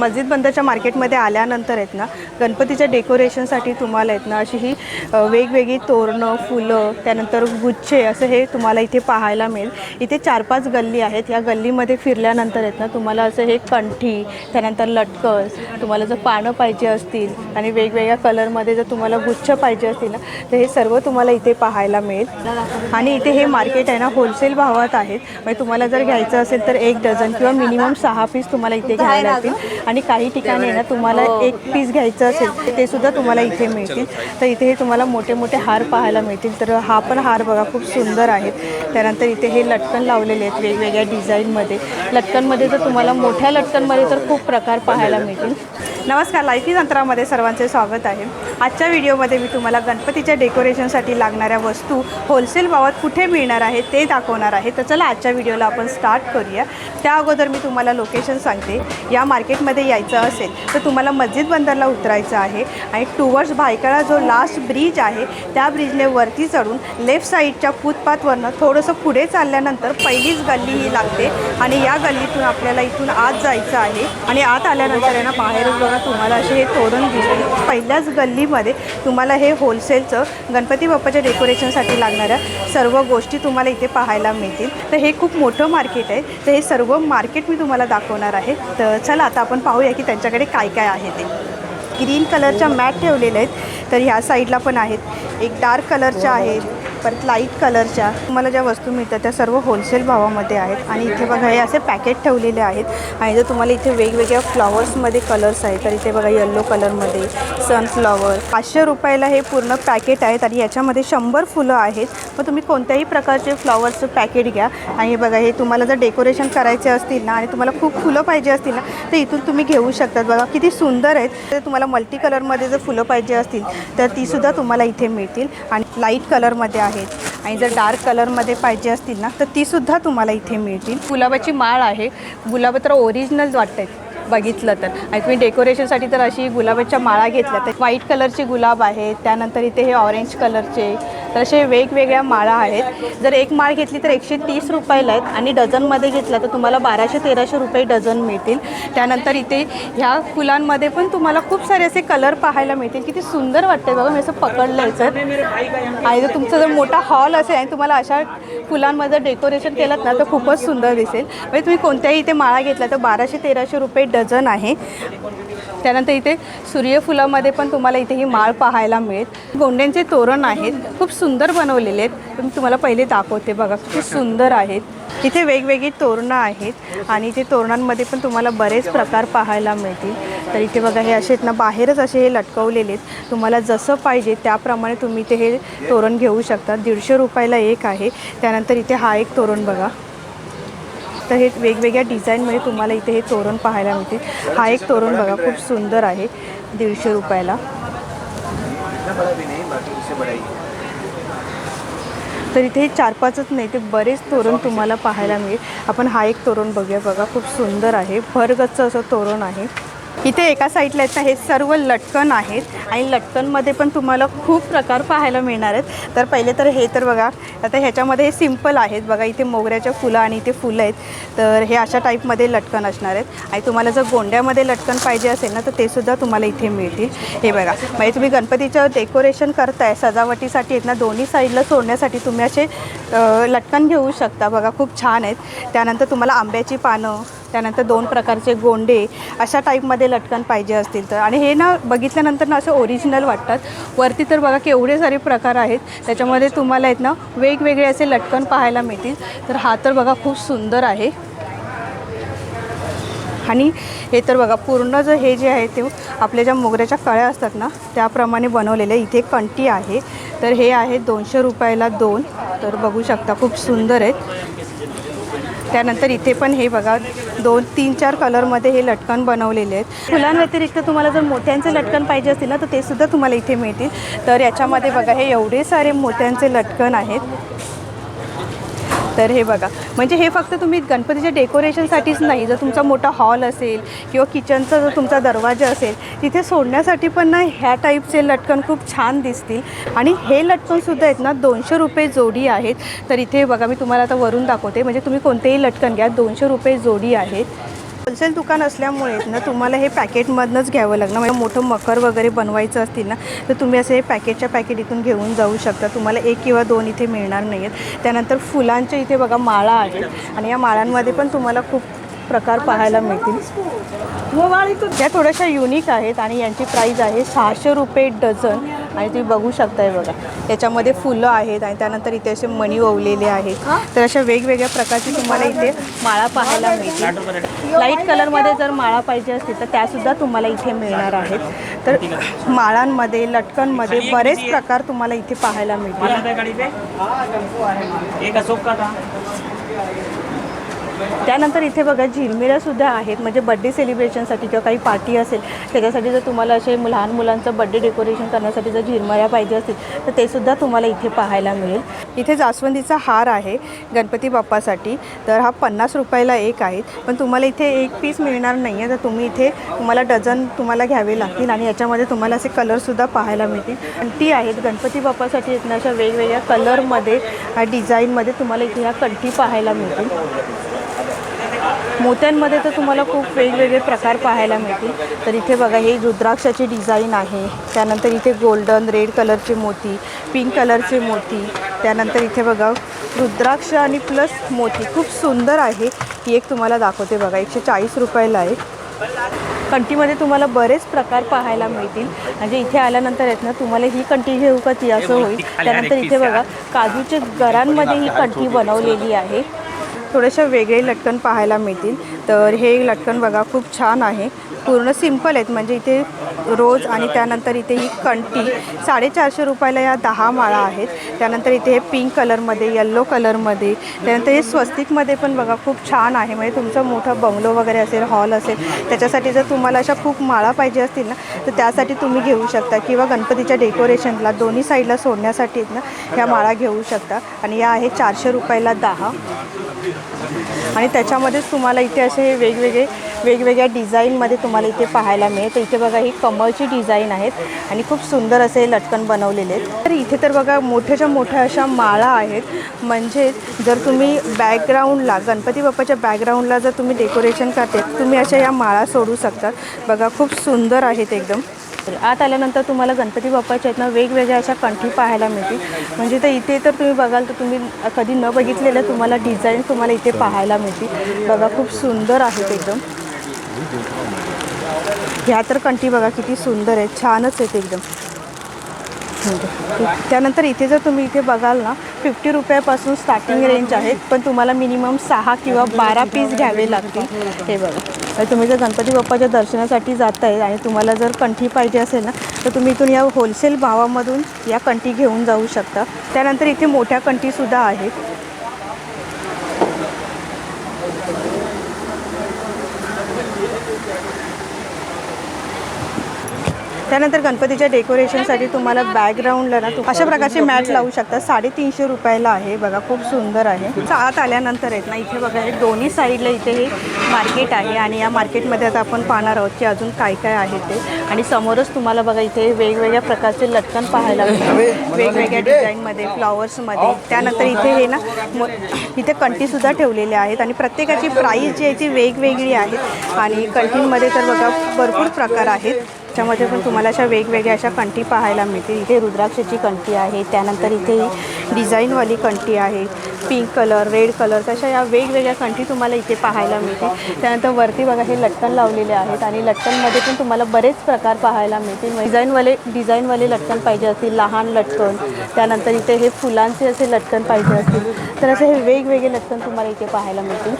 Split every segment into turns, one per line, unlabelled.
मस्जिद बंदरच्या मार्केटमध्ये आल्यानंतर आहेत ना गणपतीच्या डेकोरेशनसाठी तुम्हाला आहेत ना अशी ही वेगवेगळी तोरणं फुलं त्यानंतर गुच्छे असं हे तुम्हाला इथे पाहायला मिळेल. इथे चार पाच गल्ली आहेत. या गल्लीमध्ये फिरल्यानंतर आहेत ना तुम्हाला असं हे कंठी त्यानंतर लटकस तुम्हाला जर पानं पाहिजे असतील आणि वेगवेगळ्या कलरमध्ये जर तुम्हाला गुच्छ पाहिजे असतील ना तर हे सर्व तुम्हाला इथे पाहायला मिळेल. आणि इथे हे मार्केट आहे ना होलसेल भावात आहेत. म्हणजे तुम्हाला जर घ्यायचं असेल तर एक डझन किंवा मिनिमम सहा पीस तुम्हाला इथे घ्यायला लागतील आणि काही ठिकाणी आहे ना तुम्हाला एक पीस घ्यायचं असेल ते सुद्धा तुम्हाला इथे मिळतील. तर इथे हे तुम्हाला मोठे मोठे हार पाहायला मिळतील. तर हा पण हार बघा खूप सुंदर आहेत त्यानंतर इथे हे लटकन लावलेले आहेत वेगवेगळ्या डिझाईनमध्ये. लटकनमध्ये जर तुम्हाला मोठ्या लटकनमध्ये तर खूप प्रकार पाहायला मिळतील. नमस्कार लाईफी तंत्रामध्ये सर्वांचे स्वागत आहे. आजच्या व्हिडिओमध्ये मी तुम्हाला गणपतीच्या डेकोरेशनसाठी लागणाऱ्या वस्तू होलसेल भावात कुठे मिळणार आहे ते दाखवणार आहे. तर चला आजच्या व्हिडिओला आपण स्टार्ट करूया. त्या अगोदर मी तुम्हाला लोकेशन सांगते. या मार्केटमध्ये यायचं असेल तर तुम्हाला मस्जिद बंदरला उतरायचं आहे आणि टुवर्ड्स भायखळा जो लास्ट ब्रिज आहे त्या ब्रिजने वरती चढून लेफ्ट साईडच्या फुटपाथवरनं थोडंसं पुढे चालल्यानंतर पहिलीच गल्ली ही लागते आणि या गल्लीतून आपल्याला इथून आत जायचं आहे आणि आत आल्यानंतर आहे ना बघा तुम्हाला असे हे तोरण दिसते पहिल्याच गल्लीमध्ये तुम्हाला हे होलसेलचं गणपती बाप्पाच्या डेकोरेशनसाठी लागणाऱ्या सर्व गोष्टी तुम्हाला इथे पाहायला मिळतील. तर हे खूप मोठं मार्केट आहे. तर हे सर्व मार्केट मी तुम्हाला दाखवणार आहे. तर चला आता आपण पाहूया की त्यांच्याकडे काय काय आहे ते. ग्रीन कलरच्या मॅट ठेवलेल्या आहेत तर ह्या साईडला पण आहेत. एक डार्क कलरच्या आहेत. परत लाइट कलरच्या तुम्हाला ज्या वस्तू मिळतात त्या सर्व होलसेल भावामध्ये आहेत. आणि इथे बघा हे असे पॅकेट ठेवलेले आहेत. आणि जर तुम्हाला इथे वेगवेगळ्या फ्लॉवर्समध्ये कलर्स आहेत तर इथे बघा येल्लो कलरमध्ये सनफ्लॉवर पाचशे रुपयाला हे पूर्ण पॅकेट आहेत आणि याच्यामध्ये शंभर फुलं आहेत. मग तुम्ही कोणत्याही प्रकारचे फ्लॉवर्सचं पॅकेट घ्या. आणि बघा हे तुम्हाला जर डेकोरेशन करायचे असतील ना आणि तुम्हाला खूप फुलं पाहिजे असतील ना तर इथून तुम्ही घेऊ शकतात. बघा किती सुंदर आहेत. तर तुम्हाला मल्टी कलरमध्ये जर फुलं पाहिजे असतील तर तीसुद्धा तुम्हाला इथे मिळतील. आणि लाइट कलरमध्ये आहेत. आणि जर डार्क कलरमध्ये पाहिजे असतील ना तर तीसुद्धा तुम्हाला इथे मिळतील. गुलाबाची माळ आहे. गुलाब तर ओरिजिनल वाटत बघितलं तर. आणि तुम्ही डेकोरेशनसाठी तर अशी गुलाबाच्या माळा घेतल्या. तर व्हाईट कलरचे गुलाब आहेत. त्यानंतर इथे हे ऑरेंज कलरचे तर असे वेगवेगळ्या माळा आहेत. जर एक माळ घेतली तर एकशे तीस रुपयाला आहेत आणि डझनमध्ये घेतला तर तुम्हाला बाराशे तेराशे रुपये डझन मिळतील. त्यानंतर इथे ह्या फुलांमध्ये पण तुम्हाला खूप सारे असे कलर पाहायला मिळतील. किती सुंदर वाटते बघा मी असं पकडलं सर. आणि जर तुमचा जर मोठा हॉल असेल आणि तुम्हाला अशा फुलांमध्ये डेकोरेशन केलं ना तर खूपच सुंदर दिसेल. म्हणजे तुम्ही कोणत्याही इथे माळा घेतला तर बाराशे तेराशे रुपये डझन आहे. त्यानंतर इथे सूर्यफुलामध्ये पण तुम्हाला इथे ही माळ पाहायला मिळेल. गोंड्यांचे तोरण आहेत खूप सुंदर बनवलेले आहेत. मी तुम्हाला पहिले दाखवते बघा खूप सुंदर आहेत. इथे वेगवेगळी तोरणं आहेत आणि इथे तोरणांमध्ये पण तुम्हाला बरेच प्रकार पाहायला मिळतील. तर इथे बघा हे असे आहेत ना बाहेरच असे हे लटकवलेले आहेत. तुम्हाला जसं पाहिजे त्याप्रमाणे तुम्ही ते हे तोरण घेऊ शकता. दीडशे रुपयाला एक आहे. त्यानंतर इथे हा एक तोरण बघा. तर हे वेगवेगळ्या डिझाईनमध्ये तुम्हाला इथे हे तोरण पाहायला मिळतील. हा एक तोरण बघा खूप सुंदर आहे दीडशे रुपयाला. तर इथे हे चार पाचच नाही ते बरेच तोरण तुम्हाला पाहायला मिळेल. आपण हा एक तोरण बघूया बघा खूप सुंदर आहे. भरगच्च असं तोरण आहे. इथे एका साईडला आहेत ना हे सर्व लटकन आहेत आणि लटकनमध्ये पण तुम्हाला खूप प्रकार पाहायला मिळणार आहेत. तर पहिले तर हे तर बघा आता ह्याच्यामध्ये हे सिंपल आहेत. बघा इथे मोगऱ्याच्या फुलं आणि इथे फुलं आहेत. तर हे अशा टाईपमध्ये लटकन असणार आहेत. आणि तुम्हाला जर गोंड्यामध्ये लटकन पाहिजे असेल ना तर ते सुद्धा तुम्हाला इथे मिळतील. हे बघा म्हणजे तुम्ही गणपतीचं डेकोरेशन करताय सजावटीसाठी आहेत ना दोन्ही साईडला सोडण्यासाठी तुम्ही असे लटकन घेऊ शकता. बघा खूप छान आहेत. त्यानंतर तुम्हाला आंब्याची पानं त्यानंतर दोन प्रकारचे गोंडे अशा टाईपमध्ये लटकन पाहिजे असतील तर. आणि हे ना बघितल्यानंतर ना असं ओरिजिनल वाटतात. वरती तर बघा केवढे सारे प्रकार आहेत. त्याच्यामध्ये तुम्हाला आहेत ना वेगवेगळे असे लटकन पाहायला मिळतील. तर हा तर बघा खूप सुंदर आहे. आणि हे तर बघा पूर्ण जर हे जे आहे ते आपल्या ज्या मोगऱ्याच्या कळ्या असतात ना त्याप्रमाणे बनवलेले. इथे कंटी आहे. तर हे आहे दोनशे रुपयाला दोन. तर बघू शकता खूप सुंदर आहेत. त्यानंतर इथे पण हे बघा दोन तीन चार कलरमध्ये हे लटकन बनवलेले आहेत. फुलांव्यतिरिक्त तुम्हाला जर मोत्यांचे लटकन पाहिजे असतील ना तर ते सुद्धा तुम्हाला इथे मिळतील. तर याच्यामध्ये बघा हे एवढे सारे मोत्यांचे लटकन आहेत. तर हे बघा. म्हणजे हे फक्त तुम्ही गणपतीच्या डेकोरेशनसाठीच नाही जर तुमचा मोठा हॉल असेल किंवा किचनचा जर तुमचा दरवाजा असेल तिथे सोडण्यासाठी पण ना ह्या टाईपचे लटकन खूप छान दिसतील. आणि हे लटकनसुद्धा आहेत ना दोनशे रुपये जोडी आहेत. तर इथे बघा मी तुम्हाला आता वरून दाखवते. म्हणजे तुम्ही कोणतेही लटकन घ्या दोनशे रुपये जोडी आहेत. होलसेल दुकान असल्यामुळे ना तुम्हाला हे पॅकेटमधनंच घ्यावं लागणार. म्हणजे मोठं मकर वगैरे बनवायचं असतील ना तर तुम्ही असे हे पॅकेटच्या पॅकेट इथून घेऊन जाऊ शकता. तुम्हाला एक किंवा दोन इथे मिळणार नाही आहेत त्यानंतर फुलांच्या इथे बघा माळा आहेत आणि या माळांमध्ये पण तुम्हाला खूप प्रकार पाहायला मिळतील. त्या थोड्याशा युनिक आहेत आणि यांची प्राईज आहे सहाशे रुपये डझन. आणि तुम्ही बघू शकताय बघा. याच्यामध्ये फुलं आहेत आणि त्यानंतर इथे असे मणी ओवलेले आहेत. तर अशा वेगवेगळ्या प्रकारची तुम्हाला इथे माळा पाहायला मिळतील. लाइट कलरमध्ये जर माळा पाहिजे असतील तर त्यासुद्धा तुम्हाला इथे मिळणार आहेत. तर माळांमध्ये लटकनमध्ये बरेच प्रकार तुम्हाला इथे पाहायला मिळतील. त्यानंतर इथे बघा झिलमिऱ्यासुद्धा आहेत. म्हणजे बड्डे सेलिब्रेशनसाठी किंवा काही पार्टी असेल त्याच्यासाठी जर तुम्हाला असे लहान मुलांचं बड्डे डेकोरेशन करण्यासाठी जर झिरमऱ्या पाहिजे असतील तर ते सुद्धा तुम्हाला इथे पाहायला मिळेल. इथे जास्वंदीचा हार आहे गणपती बाप्पासाठी. तर हा पन्नास रुपयाला एक आहे. पण तुम्हाला इथे एक पीस मिळणार नाही आहे तर तुम्ही इथे तुम्हाला डझन तुम्हाला घ्यावे लागतील आणि याच्यामध्ये तुम्हाला असे कलरसुद्धा पाहायला मिळतील. कंठी आहेत गणपती बाप्पासाठी आहेत ना अशा वेगवेगळ्या कलरमध्ये डिझाईनमध्ये तुम्हाला इथे ह्या कंठी पाहायला मिळतील. मोत्यांमध्ये तर तुम्हाला खूप वेगवेगळे प्रकार पाहायला मिळतील. तर इथे बघा हे रुद्राक्षाची डिझाईन आहे. त्यानंतर इथे गोल्डन रेड कलरचे मोती पिंक कलरचे मोती. त्यानंतर इथे बघा रुद्राक्ष आणि प्लस मोती. खूप सुंदर आहे. ही एक तुम्हाला दाखवते बघा एकशे चाळीस रुपयाला आहे. कंटीमध्ये तुम्हाला बरेच प्रकार पाहायला मिळतील. म्हणजे इथे आल्यानंतर आहेत ना तुम्हाला ही कंटी घेऊ का? ती असं होईल. त्यानंतर इथे बघा काजूचे गरांमध्ये ही कंठी बनवलेली आहे. थोडेसे वेगळे लटकन पाहायला मिळतील. तर हे लटकन बघा खूप छान आहे. पूर्ण सिंपल आहेत. म्हणजे इथे रोज आणि त्यानंतर इथे ही कंटी साडेचारशे रुपयाला या दहा माळा आहेत. त्यानंतर इथे हे पिंक कलरमध्ये येल्लो कलरमध्ये त्यानंतर हे स्वस्तिकमध्ये पण बघा खूप छान आहे. म्हणजे तुमचा मोठा बंगलो वगैरे असेल हॉल असेल त्याच्यासाठी जर तुम्हाला अशा खूप माळा पाहिजे असतील ना तर त्यासाठी तुम्ही घेऊ शकता. किंवा गणपतीच्या डेकोरेशनला दोन्ही साईडला सोडण्यासाठी ना ह्या माळा घेऊ शकता. आणि या आहे चारशे रुपयाला दहा. आणि त्याच्यामध्येच तुम्हाला इथे असे वेगवेगळे वेगवेगळ्या डिझाईनमध्ये तुम्हाला इथे पाहायला मिळेल. तर इथे बघा ही कमळची डिझाईन आहेत आणि खूप सुंदर असे लटकन बनवलेले आहेत. तर इथे तर बघा मोठ्याच्या मोठ्या अशा माळा आहेत. म्हणजे जर तुम्ही बॅकग्राऊंडला गणपती बाप्पाच्या बॅकग्राऊंडला जर तुम्ही डेकोरेशन करते तुम्ही अशा या माळा सोडू शकतात बघा खूप सुंदर आहेत एकदम. आत आल्यानंतर तुम्हाला गणपती बाप्पाच्या आहेत ना वेगवेगळ्या अशा कंठी पाहायला मिळतील. म्हणजे तर इथे तर तुम्ही बघाल तर तुम्ही कधी न बघितलेलं तुम्हाला डिझाईन तुम्हाला इथे पाहायला मिळतील. बघा खूप सुंदर आहेत एकदम. ह्या तर कंठी बघा किती सुंदर आहेत. छानच आहेत एकदम. त्यानंतर इथे जर तुम्ही इथे बघाल ना फिफ्टी रुपयापासून स्टार्टिंग रेंज आहेत पण तुम्हाला मिनिमम सहा किंवा बारा पीस घ्यावे लागतील. हे बघा. तर तुम्ही जर गणपती बाप्पाच्या दर्शनासाठी जात आहे आणि तुम्हाला जर कंठी पाहिजे असेल ना तर तुम्ही इथून या होलसेल भावामधून या कंठी घेऊन जाऊ शकता. त्यानंतर इथे मोठ्या कंठीसुद्धा आहेत. त्यानंतर गणपतीच्या डेकोरेशनसाठी तुम्हाला बॅकग्राऊंडला ना तू अशा प्रकारचे मॅट लावू शकता. साडेतीनशे रुपयाला आहे. बघा खूप सुंदर आहे. आत आल्यानंतर आहेत ना इथे बघा हे दोन्ही साईडला इथे हे मार्केट आहे आणि या मार्केटमध्ये आता आपण पाहणार आहोत की अजून काय काय आहे ते. आणि समोरच तुम्हाला बघा इथे वेगवेगळ्या प्रकारचे लटकन पाहायला मिळतात. वेगवेगळ्या डिझाईनमध्ये फ्लॉवर्समध्ये त्यानंतर इथे हे ना इथे कंटीसुद्धा ठेवलेले आहेत आणि प्रत्येकाची प्राईस जी आहे ती वेगवेगळी आहे. आणि कंटीनमध्ये तर बघा भरपूर प्रकार आहेत. त्याच्यामध्ये पण तुम्हाला अशा वेगवेगळ्या अशा कंठी पाहायला मिळतील. इथे रुद्राक्षाची कंठी आहे त्यानंतर इथे डिझाईनवाली कंठी आहे पिंक कलर रेड कलर तशा या वेगवेगळ्या कंठी तुम्हाला इथे पाहायला मिळतील. त्यानंतर वरती बघा हे लटकन लावलेले आहेत आणि लटकनमध्ये पण तुम्हाला बरेच प्रकार पाहायला मिळतील. डिझाईनवाले डिझाईनवाले लटकन पाहिजे असतील लहान लटकन त्यानंतर इथे हे फुलांचे असे लटकन पाहिजे असतील. तर असे हे वेगवेगळे लटकन तुम्हाला इथे पाहायला मिळतील.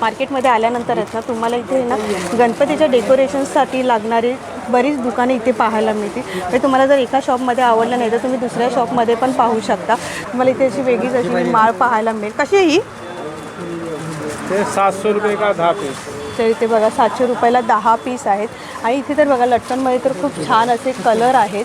मार्केटमध्ये आल्यानंतर ना तुम्हाला इथे ना गणपतीच्या डेकोरेशनसाठी लागणारे बरीच दुकाने इथे पाहायला मिळतील. म्हणजे तुम्हाला जर एका शॉपमध्ये आवडलं नाही तर तुम्ही दुसऱ्या शॉपमध्ये पण पाहू शकता. तुम्हाला इथे अशी वेगळीच अशी माळ पाहायला मिळेल. कशी आहे ही?
सातशे रुपये का दहा पीस
तर इथे बघा सातशे रुपयाला दहा पीस आहेत. आणि इथे तर बघा लटकनमध्ये तर खूप छान असे कलर आहेत.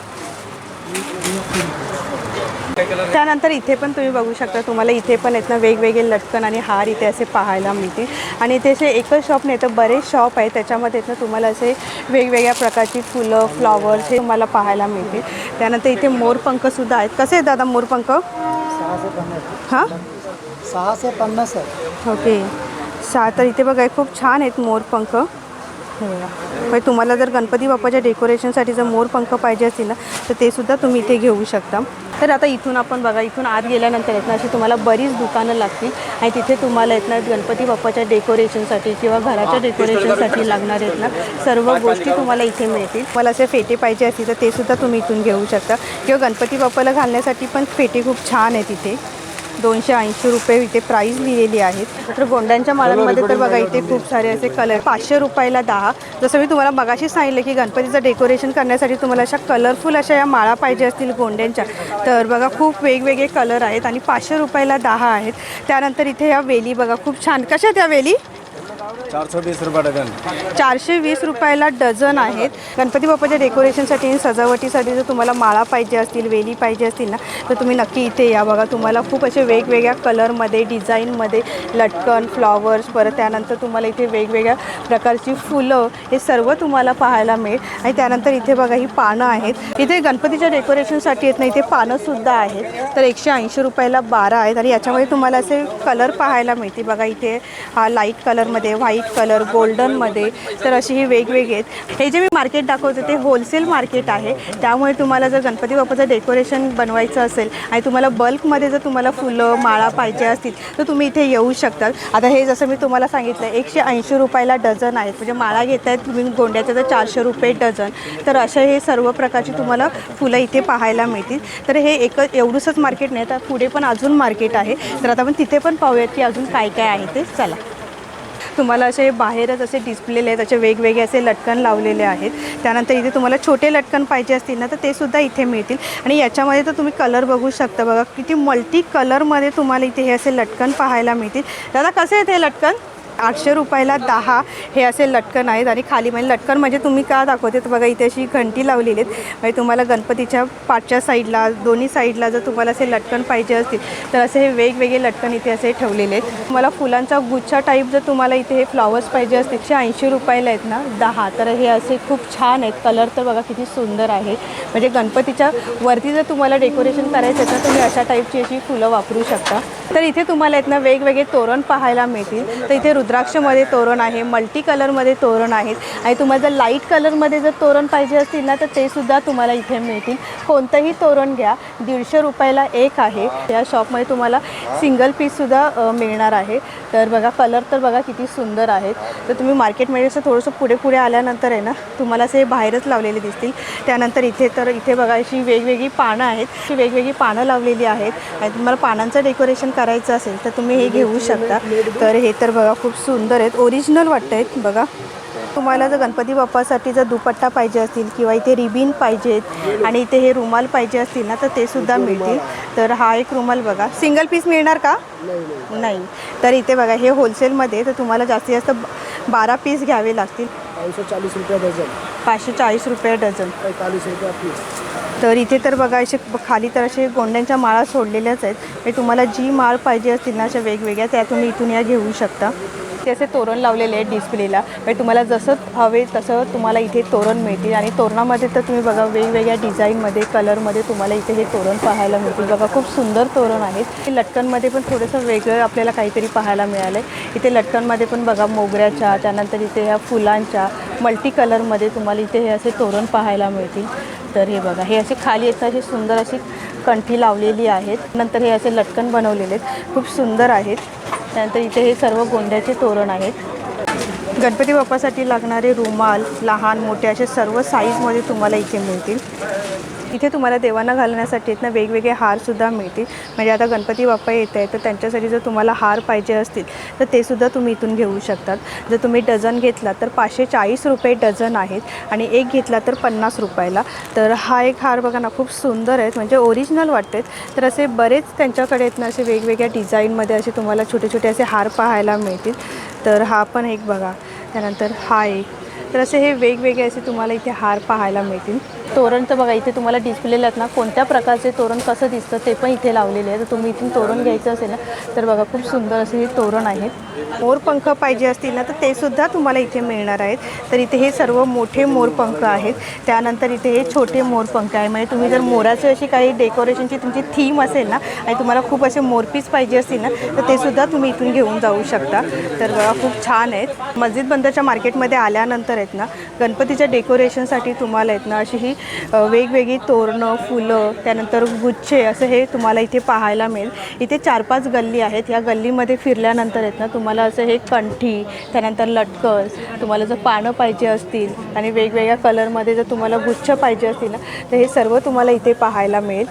त्यानंतर इथे पण तुम्ही बघू शकता तुम्हाला इथे पण आहेत ना वेगवेगळे लटकन आणि हार इथे असे पाहायला मिळतील. आणि इथे असे एकच शॉप नाही तर बरेच शॉप आहे त्याच्यामध्ये आहेत ना तुम्हाला असे वेगवेगळ्या प्रकारची फुलं फ्लॉवर्स हे तुम्हाला पाहायला मिळतील. त्यानंतर इथे मोरपंखसुद्धा आहेत. कसे आहेत दादा मोरपंख हां?
सहा से पन्नास आहे
ओके. सहा तर इथे बघा खूप छान आहेत मोरपंख. म्हणजे तुम्हाला जर गणपती बाप्पाच्या डेकोरेशनसाठी जर मोरपंख पाहिजे असतील ना तर ते सुद्धा तुम्ही इथे घेऊ शकता. तर आता इथून आपण बघा इथून आत गेल्यानंतर आहेत ना अशी तुम्हाला बरीच दुकानं लागतील. आणि तिथे तुम्हाला आहेत ना गणपती बाप्पाच्या डेकोरेशनसाठी किंवा घराच्या डेकोरेशनसाठी लागणार आहेत ना सर्व गोष्टी तुम्हाला इथे मिळतील. मला असे फेटे पाहिजे असतील तर ते सुद्धा तुम्ही इथून घेऊ शकता. किंवा गणपती बाप्पाला घालण्यासाठी पण फेटे खूप छान आहेत इथे. दोनशे ऐंशी रुपये इथे प्राईस लिहिलेली आहेत. तर गोंड्यांच्या माळांमध्ये तर बघा इथे खूप सारे असे कलर पाचशे रुपयाला दहा. जसं मी तुम्हाला मगाशी सांगितलं की गणपतीचं डेकोरेशन करण्यासाठी तुम्हाला अशा कलरफुल अशा या माळा पाहिजे असतील गोंड्यांच्या. तर बघा खूप वेगवेगळे कलर आहेत आणि पाचशे रुपयाला दहा आहेत. त्यानंतर इथे या वेली बघा खूप छान. कशा आहेत या वेली?
चारशे वीस रुपये डझन.
चारशे वीस रुपयाला डझन आहेत. गणपती बाप्पाच्या डेकोरेशनसाठी आणि सजावटीसाठी जर तुम्हाला माळा पाहिजे असतील वेली पाहिजे असतील ना तर तुम्ही नक्की इथे या बघा. तुम्हाला खूप असे वेगवेगळ्या कलरमध्ये डिझाईनमध्ये लटकन फ्लॉवर्स परत त्यानंतर तुम्हाला इथे वेगवेगळ्या प्रकारची फुलं हे सर्व तुम्हाला पाहायला मिळेल. आणि त्यानंतर इथे बघा ही पानं आहेत. इथे गणपतीच्या डेकोरेशनसाठी येत नाही इथे पानंसुद्धा आहेत. तर एकशे ऐंशी रुपयाला बारा आहेत. आणि याच्यामध्ये तुम्हाला असे कलर पाहायला मिळते बघा इथे हा लाइट कलरमध्ये व्हाईट कलर गोल्डनमध्ये तर अशी ही वेगवेगळी आहेत. हे जे मी मार्केट दाखवते ते होलसेल मार्केट आहे. त्यामुळे तुम्हाला जर गणपती बाप्पाचं डेकोरेशन बनवायचं असेल आणि तुम्हाला बल्कमध्ये जर तुम्हाला फुलं माळा पाहिजे असतील तर तुम्ही इथे येऊ शकतात. आता हे जसं मी तुम्हाला सांगितलं एकशे ऐंशी रुपयाला डझन आहेत. म्हणजे माळा घेत आहेत तुम्ही गोंड्याचं तर चारशे रुपये डझन. तर अशा हे सर्व प्रकारची तुम्हाला फुलं इथे पाहायला मिळतील. तर हे एक एवढंसंच मार्केट नाही तर पुढे पण अजून मार्केट आहे. तर आता आपण तिथे पण पाहूयात की अजून काय काय आहे ते. चला. तुम्हाला असे बाहेरच असे डिस्प्लेले आहेत असे वेगवेगळे असे लटकन लावलेले आहेत. त्यानंतर इथे तुम्हाला छोटे लटकन पाहिजे असतील ना तर ते सुद्धा इथे मिळतील. आणि याच्यामध्ये तर तुम्ही कलर बघू शकता बघा किती मल्टी कलरमध्ये तुम्हाला इथे हे असे लटकन पाहायला मिळतील. दादा कसे आहेत हे लटकन? आठशे रुपयाला दहा हे असे लटकन आहेत आणि खाली म्हणजे लटकन म्हणजे तुम्ही का दाखवते? बघा इथे अशी घंटी लावलेली आहेत. म्हणजे तुम्हाला गणपतीच्या पाठच्या साईडला दोन्ही साईडला जर तुम्हाला असे लटकन पाहिजे असतील तर असे हे वेगवेगळे लटकन इथे असे ठेवलेले आहेत. तुम्हाला फुलांचा गुच्छा टाईप जर तुम्हाला इथे हे फ्लॉवर्स पाहिजे असतील एकशे ऐंशी रुपयाला आहेत ना दहा. तर हे असे खूप छान आहेत. कलर तर बघा किती सुंदर आहे. म्हणजे गणपतीच्या वरती जर तुम्हाला डेकोरेशन करायचं आहे तर तुम्ही अशा टाईपची अशी फुलं वापरू शकता. तर इथे तुम्हाला आहेत ना वेगवेगळे तोरण पाहायला मिळतील. तर इथे रुद्राक्षमध्ये तोरण आहे मल्टी कलरमध्ये तोरण आहेत आणि तुम्हाला जर लाइट कलरमध्ये जर तोरण पाहिजे असतील ना तर ते सुद्धा तुम्हाला इथे मिळतील. कोणतंही तोरण घ्या. दीडशे रुपयाला एक आहे. या शॉपमध्ये तुम्हाला सिंगल पीससुद्धा मिळणार आहे. तर बघा कलर तर बघा किती सुंदर आहेत. तर तुम्ही मार्केटमध्ये असं थोडंसं पुढे पुढे आल्यानंतर आहे ना तुम्हाला असे बाहेरच लावलेले दिसतील. त्यानंतर इथे तर इथे बघा अशी वेगवेगळी पानं आहेत. अशी वेगवेगळी पानं लावलेली आहेत. आणि तुम्हाला पानांचं डेकोरेशन करायचं असेल तर तुम्ही हे घेऊ शकता. तर हे तर बघा खूप सुंदर आहेत. ओरिजिनल वाटत आहेत बघा. तुम्हाला जर गणपती बाप्पासाठी जर दुपट्टा पाहिजे असतील किंवा इथे रिबिन पाहिजेत आणि इथे हे रुमाल पाहिजे असतील ना तर ते सुद्धा मिळतील. तर हा एक रुमाल बघा. सिंगल पीस मिळणार का? नाही तर इथे बघा हे होलसेलमध्ये तर तुम्हाला जास्तीत जास्त बारा पीस घ्यावे लागतील.
पाँच सौ चालीस रुपये डजन
पाचशे चाळीस रुपये डझन तर इथे तर बघा असे खाली तर असे गोंड्यांच्या माळा सोडलेल्याच आहेत. म्हणजे तुम्हाला जी माळ पाहिजे असतील ना अशा वेगवेगळ्या त्या तुम्ही इथून या घेऊ शकता. ते असे तोरण लावलेले आहेत डिस्प्लेला म्हणजे तुम्हाला जसं हवे तसं तुम्हाला इथे तोरण मिळतील. आणि तोरणामध्ये तर तुम्ही बघा वेगवेगळ्या डिझाईनमध्ये कलरमध्ये तुम्हाला इथे हे तोरण पाहायला मिळतील. बघा खूप सुंदर तोरण आहेत. हे लटकनमध्ये पण थोडंसं वेगळं आपल्याला काहीतरी पाहायला मिळालं आहे इथे लटकनमध्ये पण बघा मोगऱ्याच्या त्यानंतर इथे ह्या फुलांच्या मल्टी कलरमध्ये तुम्हाला इथे हे असे तोरण पाहायला मिळतील. तर हे बघा हे असे खाली येतात अशी सुंदर अशी कंठी लावलेली आहेत. नंतर हे असे लटकन बनवलेले आहेत. खूप सुंदर आहेत. त्यानंतर इथे हे सर्व गोंड्याचे तोरण आहेत. गणपती बाप्पासाठी लागणारे रुमाल लहान मोठे असे सर्व साईजमध्ये तुम्हाला इथे मिळतील. इथे तुम्हाला देवांना घालण्यासाठी ना वेगवेगळे हारसुद्धा मिळतील. म्हणजे आता गणपती बाप्पा येत आहे तर त्यांच्यासाठी जर तुम्हाला हार पाहिजे असतील तर ते सुद्धा तुम्ही इथून घेऊ शकतात. जर तुम्ही डझन घेतला तर पाचशे चाळीस रुपये डझन आहेत आणि एक घेतला तर पन्नास रुपयाला. तर हा एक हार बघा ना खूप सुंदर आहेत. म्हणजे ओरिजिनल वाटतात. तर असे बरेच त्यांच्याकडे आहेत ना असे वेगवेगळ्या डिझाईनमध्ये असे तुम्हाला छोटे छोटे असे हार पाहायला मिळतील. तर हा पण एक बघा. त्यानंतर हा एक. तर असे हे वेगवेगळे असे तुम्हाला इथे हार पाहायला मिळतील. तोरण तर बघा इथे तुम्हाला डिस्प्लेला आहेत ना कोणत्या प्रकारचे तोरण कसं दिसतं ते पण इथे लावलेले आहे तर तुम्ही इथून तोरण घ्यायचं असेल ना तर बघा खूप सुंदर असे हे तोरण आहेत. मोरपंख पाहिजे असतील ना तर ते सुद्धा तुम्हाला इथे मिळणार आहेत. तर इथे हे सर्व मोठे मोरपंख आहेत. त्यानंतर इथे हे छोटे मोरपंख आहे म्हणजे तुम्ही जर मोराचे अशी काही डेकोरेशनची तुमची थीम असेल ना आणि तुम्हाला खूप असे मोरपीस पाहिजे असतील ना तर ते सुद्धा तुम्ही इथून घेऊन जाऊ शकता. तर बघा खूप छान आहेत. मस्जिद बंदरच्या मार्केटमध्ये आल्यानंतर आहेत ना गणपतीच्या डेकोरेशनसाठी तुम्हाला आहेत ना अशी ही वेगवेगळी तोरणं फुलं त्यानंतर गुच्छे असं हे तुम्हाला इथे पाहायला मिळेल. इथे चार पाच गल्ली आहेत. या गल्लीमध्ये फिरल्यानंतर आहेत ना तुम्हाला असं हे कंठी त्यानंतर लटकन तुम्हाला जर पानं पाहिजे असतील आणि वेगवेगळ्या कलरमध्ये जर तुम्हाला गुच्छ पाहिजे असतील ना तर हे सर्व तुम्हाला इथे पाहायला मिळेल.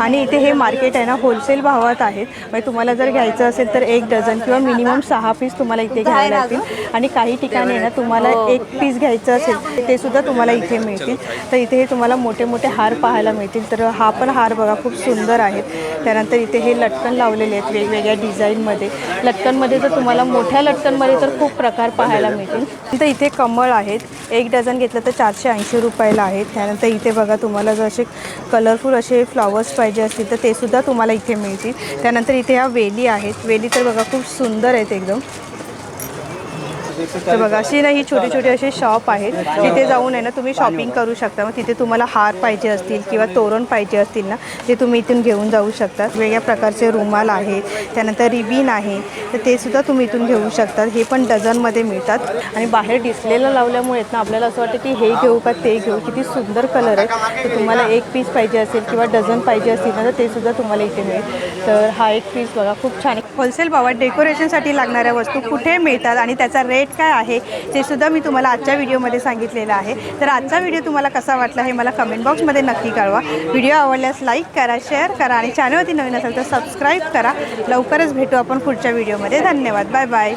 आणि इथे हे मार्केट आहे ना होलसेल भावात आहेत. म्हणजे तुम्हाला जर घ्यायचं असेल तर एक डझन किंवा मिनिमम सहा पीस तुम्हाला इथे घ्यायला लागतील आणि काही ठिकाणी ना तुम्हाला एक पीस घ्यायचं असेल ते सुद्धा तुम्हाला इथे मिळतील. तर इथे इथे तुम्हाला मोठे मोठे हार पाहायला मिळतील. तर हा पण हार बघा खूप सुंदर आहेत. त्यानंतर इथे हे लटकन लावलेले आहेत वेगवेगळ्या डिझाईनमध्ये. लटकनमध्ये जर तुम्हाला मोठ्या लटकनमध्ये तर खूप प्रकार पाहायला मिळतील. तर इथे कमळ आहेत. एक डझन घेतलं तर चारशे ऐंशी रुपयाला आहेत. त्यानंतर इथे बघा तुम्हाला जर असे कलरफुल असे फ्लॉवर्स पाहिजे असतील तर ते सुद्धा तुम्हाला इथे मिळतील. त्यानंतर इथे ह्या वेली आहेत. वेली तर बघा खूप सुंदर आहेत एकदम. तर बघा अशी ना ही छोटी छोटी अशी शॉप आहेत. तिथे जाऊन आहे ना तुम्ही शॉपिंग करू शकता. मग तिथे तुम्हाला हार पाहिजे असतील किंवा तोरण पाहिजे असतील ना ते तुम्ही इथून घेऊन जाऊ शकता. वेगळ्या प्रकारचे रुमाल आहेत त्यानंतर रिबीन आहे. तर ते सुद्धा तुम्ही इथून घेऊ शकता. हे पण डझनमध्ये मिळतात. आणि बाहेर डिस्प्लेला लावल्यामुळे ना आपल्याला असं वाटतं की हे घेऊ का ते घेऊ. किती सुंदर कलर आहे. तर तुम्हाला एक पीस पाहिजे असेल किंवा डझन पाहिजे असतील ना तर ते सुद्धा तुम्हाला इथे मिळेल. तर हा एक पीस बघा खूप छान आहे. होलसेल भावात डेकोरेशनसाठी लागणाऱ्या वस्तू कुठे मिळतात? आणि त्याचा रेट काय आहे ते सुद्धा मी तुम्हाला आजच्या व्हिडिओमध्ये सांगितलेलं आहे. तर आजचा व्हिडिओ तुम्हाला कसा वाटला हे मला कमेंट बॉक्समध्ये नक्की कळवा. व्हिडिओ आवडल्यास लाईक करा शेअर करा आणि चॅनलवरती नवीन असेल तर सबस्क्राईब करा. लवकरच भेटू आपण पुढच्या व्हिडिओमध्ये. धन्यवाद. Bye bye